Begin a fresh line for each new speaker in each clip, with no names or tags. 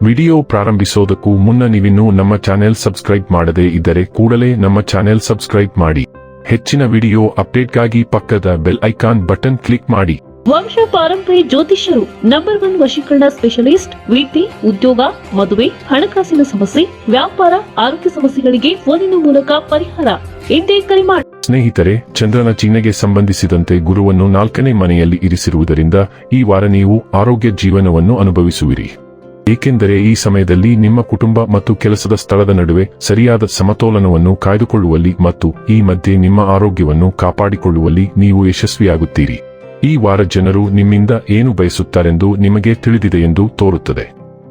Video ಪ್ರಾರಂಭಿಸೋದಕ್ಕೂ ಮುನ್ನ ನೀವಿನ್ನೂ ನಮ್ಮ ಚಾನೆಲ್ ಸಬ್ಸ್ಕ್ರೈಬ್ ಮಾಡದೇ ಇದ್ದರೆ ಕೂಡಲೇ ನಮ್ಮ ಚಾನೆಲ್ ಸಬ್ಸ್ಕ್ರೈಬ್ ಮಾಡಿ. ಹೆಚ್ಚಿನ ವಿಡಿಯೋ ಅಪ್ಡೇಟ್ಗಾಗಿ ಪಕ್ಕದ ಬೆಲ್ ಐಕಾನ್ ಬಟನ್ ಕ್ಲಿಕ್ ಮಾಡಿ.
ವಂಶ ಪಾರಂಪರಿ ಜ್ಯೋತಿಷ್ಯರು ನಂಬರ್ ಒನ್ ವಶೀಕರಣ ಸ್ಪೆಷಲಿಸ್ಟ್ ವೀಟಿ ಉದ್ಯೋಗ ಮದುವೆ ಹಣಕಾಸಿನ ಸಮಸ್ಯೆ ವ್ಯಾಪಾರ ಆರೋಗ್ಯ ಸಮಸ್ಯೆಗಳಿಗೆ ಫೋನಿನ ಮೂಲಕ ಪರಿಹಾರ. ಎಂದೇ ಕರೆ ಮಾಡಿ
ಸ್ನೇಹಿತರೆ ಚಂದ್ರನ ಚಿಹ್ನೆಗೆ ಸಂಬಂಧಿಸಿದಂತೆ ಗುರುವನ್ನು ನಾಲ್ಕನೇ ಮನೆಯಲ್ಲಿ ಇರಿಸಿರುವುದರಿಂದ ಈ ವಾರ ನೀವು ಆರೋಗ್ಯ ಜೀವನವನ್ನು ಅನುಭವಿಸುವಿರಿ. ಏಕೆಂದರೆ ಈ ಸಮಯದಲ್ಲಿ ನಿಮ್ಮ ಕುಟುಂಬ ಮತ್ತು ಕೆಲಸದ ಸ್ಥಳದ ನಡುವೆ ಸರಿಯಾದ ಸಮತೋಲನವನ್ನು ಕಾಯ್ದುಕೊಳ್ಳುವಲ್ಲಿ ಮತ್ತು ಈ ಮಧ್ಯೆ ನಿಮ್ಮ ಆರೋಗ್ಯವನ್ನು ಕಾಪಾಡಿಕೊಳ್ಳುವಲ್ಲಿ ನೀವು ಯಶಸ್ವಿಯಾಗುತ್ತೀರಿ. ಈ ವಾರ ಜನರು ನಿಮ್ಮಿಂದ ಏನು ಬಯಸುತ್ತಾರೆಂದು ನಿಮಗೆ ತಿಳಿದಿದೆ ಎಂದು ತೋರುತ್ತದೆ.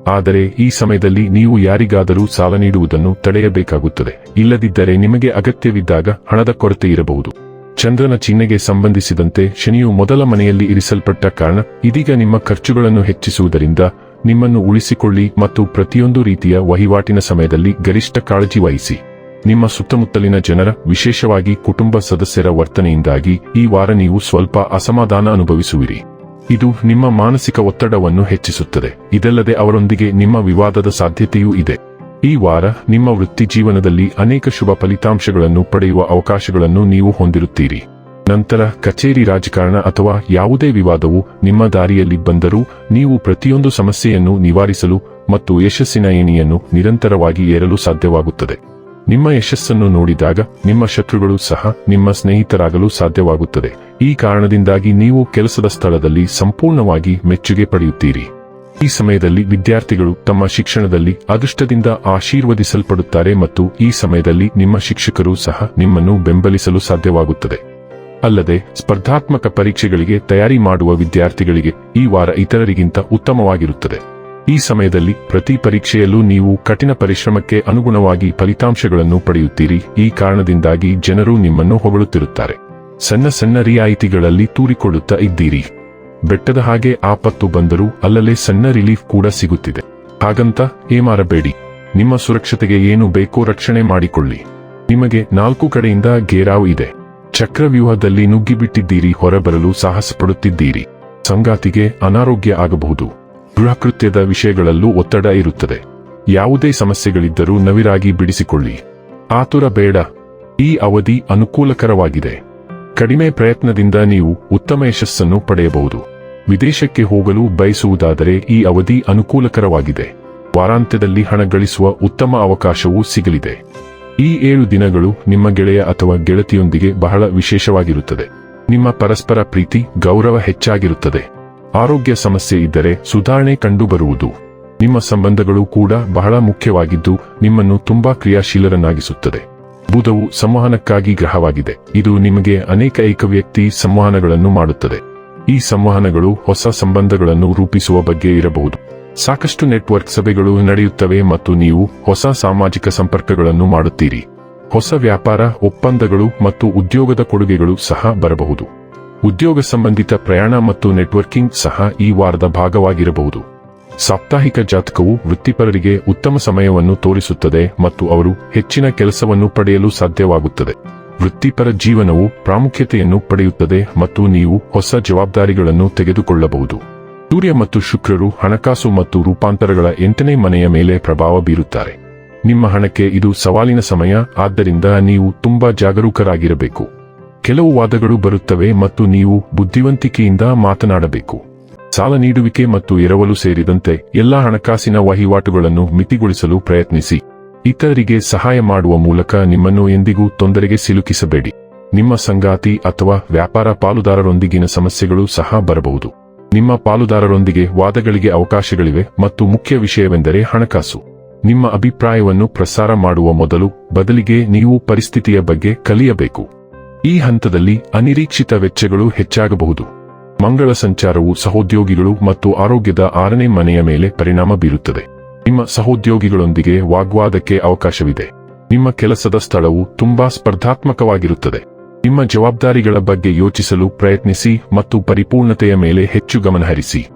ಆದರೆ ಈ ಸಮಯದಲ್ಲಿ ನೀವು ಯಾರಿಗಾದರೂ ಸಾಲ ನೀಡುವುದನ್ನು ತಡೆಯಬೇಕಾಗುತ್ತದೆ. ಇಲ್ಲದಿದ್ದರೆ ನಿಮಗೆ ಅಗತ್ಯವಿದ್ದಾಗ ಹಣದ ಕೊರತೆ ಇರಬಹುದು. ಚಂದ್ರನ ಚಿಹ್ನೆಗೆ ಸಂಬಂಧಿಸಿದಂತೆ ಶನಿಯು ಮೊದಲ ಮನೆಯಲ್ಲಿ ಇರಿಸಲ್ಪಟ್ಟ ಕಾರಣ ಇದೀಗ ನಿಮ್ಮ ಖರ್ಚುಗಳನ್ನು ಹೆಚ್ಚಿಸುವುದರಿಂದ ನಿಮ್ಮನ್ನು ಉಳಿಸಿಕೊಳ್ಳಿ ಮತ್ತು ಪ್ರತಿಯೊಂದು ರೀತಿಯ ವಹಿವಾಟಿನ ಸಮಯದಲ್ಲಿ ಗರಿಷ್ಠ ಕಾಳಜಿ ವಹಿಸಿ. ನಿಮ್ಮ ಸುತ್ತಮುತ್ತಲಿನ ಜನರ, ವಿಶೇಷವಾಗಿ ಕುಟುಂಬ ಸದಸ್ಯರ ವರ್ತನೆಯಿಂದಾಗಿ ಈ ವಾರ ನೀವು ಸ್ವಲ್ಪ ಅಸಮಾಧಾನ ಅನುಭವಿಸುವಿರಿ. ಇದು ನಿಮ್ಮ ಮಾನಸಿಕ ಒತ್ತಡವನ್ನು ಹೆಚ್ಚಿಸುತ್ತದೆ. ಇದಲ್ಲದೆ ಅವರೊಂದಿಗೆ ನಿಮ್ಮ ವಿವಾದದ ಸಾಧ್ಯತೆಯೂ ಇದೆ. ಈ ವಾರ ನಿಮ್ಮ ವೃತ್ತಿ ಜೀವನದಲ್ಲಿ ಅನೇಕ ಶುಭ ಫಲಿತಾಂಶಗಳನ್ನು ಪಡೆಯುವ ಅವಕಾಶಗಳನ್ನು ನೀವು ಹೊಂದಿರುತ್ತೀರಿ. ನಂತರ ಕಚೇರಿ ರಾಜಕಾರಣ ಅಥವಾ ಯಾವುದೇ ವಿವಾದವು ನಿಮ್ಮ ದಾರಿಯಲ್ಲಿ ಬಂದರೂ ನೀವು ಪ್ರತಿಯೊಂದು ಸಮಸ್ಯೆಯನ್ನು ನಿವಾರಿಸಲು ಮತ್ತು ಯಶಸ್ಸಿನ ಏಣಿಯನ್ನು ನಿರಂತರವಾಗಿ ಏರಲು ಸಾಧ್ಯವಾಗುತ್ತದೆ. ನಿಮ್ಮ ಯಶಸ್ಸನ್ನು ನೋಡಿದಾಗ ನಿಮ್ಮ ಶತ್ರುಗಳು ಸಹ ನಿಮ್ಮ ಸ್ನೇಹಿತರಾಗಲು ಸಾಧ್ಯವಾಗುತ್ತದೆ. ಈ ಕಾರಣದಿಂದಾಗಿ ನೀವು ಕೆಲಸದ ಸ್ಥಳದಲ್ಲಿ ಸಂಪೂರ್ಣವಾಗಿ ಮೆಚ್ಚುಗೆ ಪಡೆಯುತ್ತೀರಿ. ಈ ಸಮಯದಲ್ಲಿ ವಿದ್ಯಾರ್ಥಿಗಳು ತಮ್ಮ ಶಿಕ್ಷಣದಲ್ಲಿ ಅದೃಷ್ಟದಿಂದ ಆಶೀರ್ವದಿಸಲ್ಪಡುತ್ತಾರೆ ಮತ್ತು ಈ ಸಮಯದಲ್ಲಿ ನಿಮ್ಮ ಶಿಕ್ಷಕರು ಸಹ ನಿಮ್ಮನ್ನು ಬೆಂಬಲಿಸಲು ಸಾಧ್ಯವಾಗುತ್ತದೆ. ಅಲ್ಲದೆ ಸ್ಪರ್ಧಾತ್ಮಕ ಪರೀಕ್ಷೆಗಳಿಗೆ ತಯಾರಿ ಮಾಡುವ ವಿದ್ಯಾರ್ಥಿಗಳಿಗೆ ಈ ವಾರ ಇತರರಿಗಿಂತ ಉತ್ತಮವಾಗಿರುತ್ತದೆ. ಈ ಸಮಯದಲ್ಲಿ ಪ್ರತಿ ಪರೀಕ್ಷೆಯಲ್ಲೂ ನೀವು ಕಠಿಣ ಪರಿಶ್ರಮಕ್ಕೆ ಅನುಗುಣವಾಗಿ ಫಲಿತಾಂಶಗಳನ್ನು ಪಡೆಯುತ್ತೀರಿ. ಈ ಕಾರಣದಿಂದಾಗಿ ಜನರು ನಿಮ್ಮನ್ನು ಹೊಗಳುತ್ತಿರುತ್ತಾರೆ. ಸಣ್ಣ ಸಣ್ಣ ರಿಯಾಯಿತಿಗಳಲ್ಲಿ ತೂರಿಕೊಳ್ಳುತ್ತಾ ಇದ್ದೀರಿ. ಬೆಟ್ಟದ ಹಾಗೆ ಆಪತ್ತು ಬಂದರೂ ಅಲ್ಲಲ್ಲೇ ಸಣ್ಣ ರಿಲೀಫ್ ಕೂಡ ಸಿಗುತ್ತಿದೆ. ಹಾಗಂತ ಏಮಾರಬೇಡಿ ನಿಮ್ಮ ಸುರಕ್ಷತೆಗೆ ಏನು ಬೇಕೋ ರಕ್ಷಣೆ ಮಾಡಿಕೊಳ್ಳಿ. ನಿಮಗೆ ನಾಲ್ಕು ಕಡೆಯಿಂದ ಘೇರಾವ್ ಇದೆ. ಚಕ್ರವ್ಯೂಹದಲ್ಲಿ ನುಗ್ಗಿಬಿಟ್ಟಿದ್ದೀರಿ, ಹೊರಬರಲು ಸಾಹಸ ಪಡುತ್ತಿದ್ದೀರಿ ಸಂಗಾತಿಗೆ ಅನಾರೋಗ್ಯ ಆಗಬಹುದು. ಗೃಹಕೃತ್ಯದ ವಿಷಯಗಳಲ್ಲೂ ಒತ್ತಡ ಇರುತ್ತದೆ. ಯಾವುದೇ ಸಮಸ್ಯೆಗಳಿದ್ದರೂ ನವಿರಾಗಿ ಬಿಡಿಸಿಕೊಳ್ಳಿ. ಆತುರ ಬೇಡ. ಈ ಅವಧಿ ಅನುಕೂಲಕರವಾಗಿದೆ. ಕಡಿಮೆ ಪ್ರಯತ್ನದಿಂದ ನೀವು ಉತ್ತಮ ಯಶಸ್ಸನ್ನು ಪಡೆಯಬಹುದು. ವಿದೇಶಕ್ಕೆ ಹೋಗಲು ಬಯಸುವುದಾದರೆ ಈ ಅವಧಿ ಅನುಕೂಲಕರವಾಗಿದೆ. ವಾರಾಂತ್ಯದಲ್ಲಿ ಹಣ ಗಳಿಸುವ ಉತ್ತಮ ಅವಕಾಶವೂ ಸಿಗಲಿದೆ. ಈ ಏಳು ದಿನಗಳು ನಿಮ್ಮ ಗೆಳೆಯ ಅಥವಾ ಗೆಳತಿಯೊಂದಿಗೆ ಬಹಳ ವಿಶೇಷವಾಗಿರುತ್ತದೆ. ನಿಮ್ಮ ಪರಸ್ಪರ ಪ್ರೀತಿ, ಗೌರವ ಹೆಚ್ಚಾಗಿರುತ್ತದೆ. ಆರೋಗ್ಯ ಸಮಸ್ಯೆ ಇದ್ದರೆ ಸುಧಾರಣೆ ಕಂಡುಬರುವುದು. ನಿಮ್ಮ ಸಂಬಂಧಗಳು ಕೂಡ ಬಹಳ ಮುಖ್ಯವಾಗಿದ್ದು, ನಿಮ್ಮನ್ನು ತುಂಬಾ ಕ್ರಿಯಾಶೀಲರನ್ನಾಗಿಸುತ್ತದೆ. ಬುಧವು ಸಂವಹನಕ್ಕಾಗಿ ಗ್ರಹವಾಗಿದೆ. ಇದು ನಿಮಗೆ ಅನೇಕ ಏಕವ್ಯಕ್ತಿ ಸಂವಹನಗಳನ್ನು ಮಾಡುತ್ತದೆ. ಈ ಸಂವಹನಗಳು ಹೊಸ ಸಂಬಂಧಗಳನ್ನು ರೂಪಿಸುವ ಬಗ್ಗೆ ಇರಬಹುದು. ಸಾಕಷ್ಟು ನೆಟ್ವರ್ಕ್ ಸಭೆಗಳು ನಡೆಯುತ್ತವೆ ಮತ್ತು ನೀವು ಹೊಸ ಸಾಮಾಜಿಕ ಸಂಪರ್ಕಗಳನ್ನು ಮಾಡುತ್ತೀರಿ. ಹೊಸ ವ್ಯಾಪಾರ, ಒಪ್ಪಂದಗಳು ಮತ್ತು ಉದ್ಯೋಗದ ಕೊಡುಗೆಗಳು ಸಹ ಬರಬಹುದು. ಉದ್ಯೋಗ ಸಂಬಂಧಿತ ಪ್ರಯಾಣ ಮತ್ತು ನೆಟ್ವರ್ಕಿಂಗ್ ಸಹ ಈ ವಾರದ ಭಾಗವಾಗಿರಬಹುದು. ಸಾಪ್ತಾಹಿಕ ಜಾತಕವು ವೃತ್ತಿಪರರಿಗೆ ಉತ್ತಮ ಸಮಯವನ್ನು ತೋರಿಸುತ್ತದೆ ಮತ್ತು ಅವರು ಹೆಚ್ಚಿನ ಕೆಲಸವನ್ನು ಪಡೆಯಲು ಸಾಧ್ಯವಾಗುತ್ತದೆ. ವೃತ್ತಿಪರ ಜೀವನವು ಪ್ರಾಮುಖ್ಯತೆಯನ್ನು ಪಡೆಯುತ್ತದೆ ಮತ್ತು ನೀವು ಹೊಸ ಜವಾಬ್ದಾರಿಗಳನ್ನು ತೆಗೆದುಕೊಳ್ಳಬಹುದು. ಸೂರ್ಯ ಮತ್ತು ಶುಕ್ರರು ಹಣಕಾಸು ಮತ್ತು ರೂಪಾಂತರಗಳ ಎಂಟನೇ ಮನೆಯ ಮೇಲೆ ಪ್ರಭಾವ ಬೀರುತ್ತಾರೆ. ನಿಮ್ಮ ಹಣಕ್ಕೆ ಇದು ಸವಾಲಿನ ಸಮಯ, ಆದ್ದರಿಂದ ನೀವು ತುಂಬಾ ಜಾಗರೂಕರಾಗಿರಬೇಕು. ಕೆಲವು ವಾದಗಳು ಬರುತ್ತವೆ ಮತ್ತು ನೀವು ಬುದ್ಧಿವಂತಿಕೆಯಿಂದ ಮಾತನಾಡಬೇಕು. ಸಾಲ ನೀಡುವಿಕೆ ಮತ್ತು ಎರವಲು ಸೇರಿದಂತೆ ಎಲ್ಲಾ ಹಣಕಾಸಿನ ವಹಿವಾಟುಗಳನ್ನು ಮಿತಿಗೊಳಿಸಲು ಪ್ರಯತ್ನಿಸಿ. ಇತರರಿಗೆ ಸಹಾಯ ಮಾಡುವ ಮೂಲಕ ನಿಮ್ಮನ್ನು ಎಂದಿಗೂ ತೊಂದರೆಗೆ ಸಿಲುಕಿಸಬೇಡಿ. ನಿಮ್ಮ ಸಂಗಾತಿ ಅಥವಾ ವ್ಯಾಪಾರ ಪಾಲುದಾರರೊಂದಿಗಿನ ಸಮಸ್ಯೆಗಳು ಸಹ ಬರಬಹುದು. ನಿಮ್ಮ ಪಾಲುದಾರರೊಂದಿಗೆ ವಾದಗಳಿಗೆ ಅವಕಾಶಗಳಿವೆ ಮತ್ತು ಮುಖ್ಯ ವಿಷಯವೆಂದರೆ ಹಣಕಾಸು. ನಿಮ್ಮ ಅಭಿಪ್ರಾಯವನ್ನು ಪ್ರಸಾರ ಮಾಡುವ ಮೊದಲು ಬದಲಿಗೆ ನೀವು ಪರಿಸ್ಥಿತಿಯ ಬಗ್ಗೆ ಕಲಿಯಬೇಕು. ಈ ಹಂತದಲ್ಲಿ ಅನಿರೀಕ್ಷಿತ ವೆಚ್ಚಗಳು ಹೆಚ್ಚಾಗಬಹುದು. ಮಂಗಳ ಸಂಚಾರವು ಸಹೋದ್ಯೋಗಿಗಳು ಮತ್ತು ಆರೋಗ್ಯದ ಆರನೇ ಮನೆಯ ಮೇಲೆ ಪರಿಣಾಮ ಬೀರುತ್ತದೆ. ನಿಮ್ಮ ಸಹೋದ್ಯೋಗಿಗಳೊಂದಿಗೆ ವಾಗ್ವಾದಕ್ಕೆ ಅವಕಾಶವಿದೆ. ನಿಮ್ಮ ಕೆಲಸದ ಸ್ಥಳವು ತುಂಬಾ ಸ್ಪರ್ಧಾತ್ಮಕವಾಗಿರುತ್ತದೆ. ನಿಮ್ಮ ಜವಾಬ್ದಾರಿಗಳ ಬಗ್ಗೆ ಯೋಚಿಸಲು ಪ್ರಯತ್ನಿಸಿ ಮತ್ತು ಪರಿಪೂರ್ಣತೆಯ ಮೇಲೆ ಹೆಚ್ಚು ಗಮನಹರಿಸಿ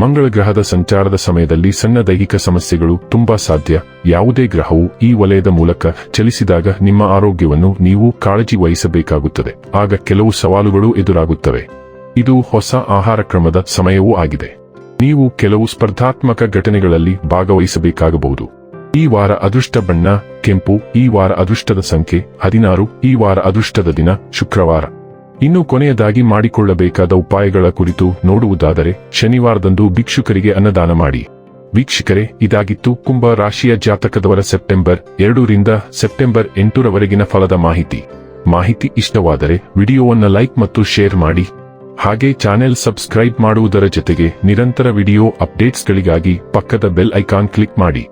ಮಂಗಳ ಗ್ರಹದ ಸಂಚಾರದ ಸಮಯದಲ್ಲಿ ಸಣ್ಣ ದೈಹಿಕ ಸಮಸ್ಯೆಗಳು ತುಂಬಾ ಸಾಧ್ಯ. ಯಾವುದೇ ಗ್ರಹವು ಈ ವಲಯದ ಮೂಲಕ ಚಲಿಸಿದಾಗ ನಿಮ್ಮ ಆರೋಗ್ಯವನ್ನು ನೀವು ಕಾಳಜಿ ವಹಿಸಬೇಕಾಗುತ್ತದೆ. ಆಗ ಕೆಲವು ಸವಾಲುಗಳು ಎದುರಾಗುತ್ತವೆ. ಇದು ಹೊಸ ಆಹಾರ ಕ್ರಮದ ಸಮಯವೂ ಆಗಿದೆ. ನೀವು ಕೆಲವು ಸ್ಪರ್ಧಾತ್ಮಕ ಘಟನೆಗಳಲ್ಲಿ ಭಾಗವಹಿಸಬೇಕಾಗಬಹುದು. ಈ ವಾರ ಅದೃಷ್ಟ ಬಣ್ಣ, ಕೆಂಪು, ಈ ವಾರ ಅದೃಷ್ಟದ ಸಂಖ್ಯೆ, ಹದಿನಾರು, ಈ ವಾರ ಅದೃಷ್ಟದ ದಿನ, ಶುಕ್ರವಾರ. ಇನ್ನು ಕೊನೆಯದಾಗಿ ಮಾಡಿಕೊಳ್ಳಬೇಕಾದ ಉಪಾಯಗಳ ಕುರಿತು ನೋಡುವುದಾದರೆ, ಶನಿವಾರದಂದು ಭಿಕ್ಷುಕರಿಗೆ ಅನ್ನದಾನ ಮಾಡಿ. ವೀಕ್ಷಕರೇ, ಇದಾಗಿತ್ತು ಕುಂಭ ರಾಶಿಯ ಜಾತಕದವರ ಸೆಪ್ಟೆಂಬರ್ ಎರಡರಿಂದ ಸೆಪ್ಟೆಂಬರ್ ಎಂಟರವರೆಗಿನ ಫಲದ ಮಾಹಿತಿ. ಮಾಹಿತಿ ಇಷ್ಟವಾದರೆ ವಿಡಿಯೋವನ್ನು ಲೈಕ್ ಮತ್ತು ಶೇರ್ ಮಾಡಿ. ಹಾಗೆ ಚಾನೆಲ್ ಸಬ್ಸ್ಕ್ರೈಬ್ ಮಾಡುವುದರ ಜೊತೆಗೆ ನಿರಂತರ ವಿಡಿಯೋ ಅಪ್ಡೇಟ್ಸ್ಗಳಿಗಾಗಿ ಪಕ್ಕದ ಬೆಲ್ ಐಕಾನ್ ಕ್ಲಿಕ್ ಮಾಡಿ.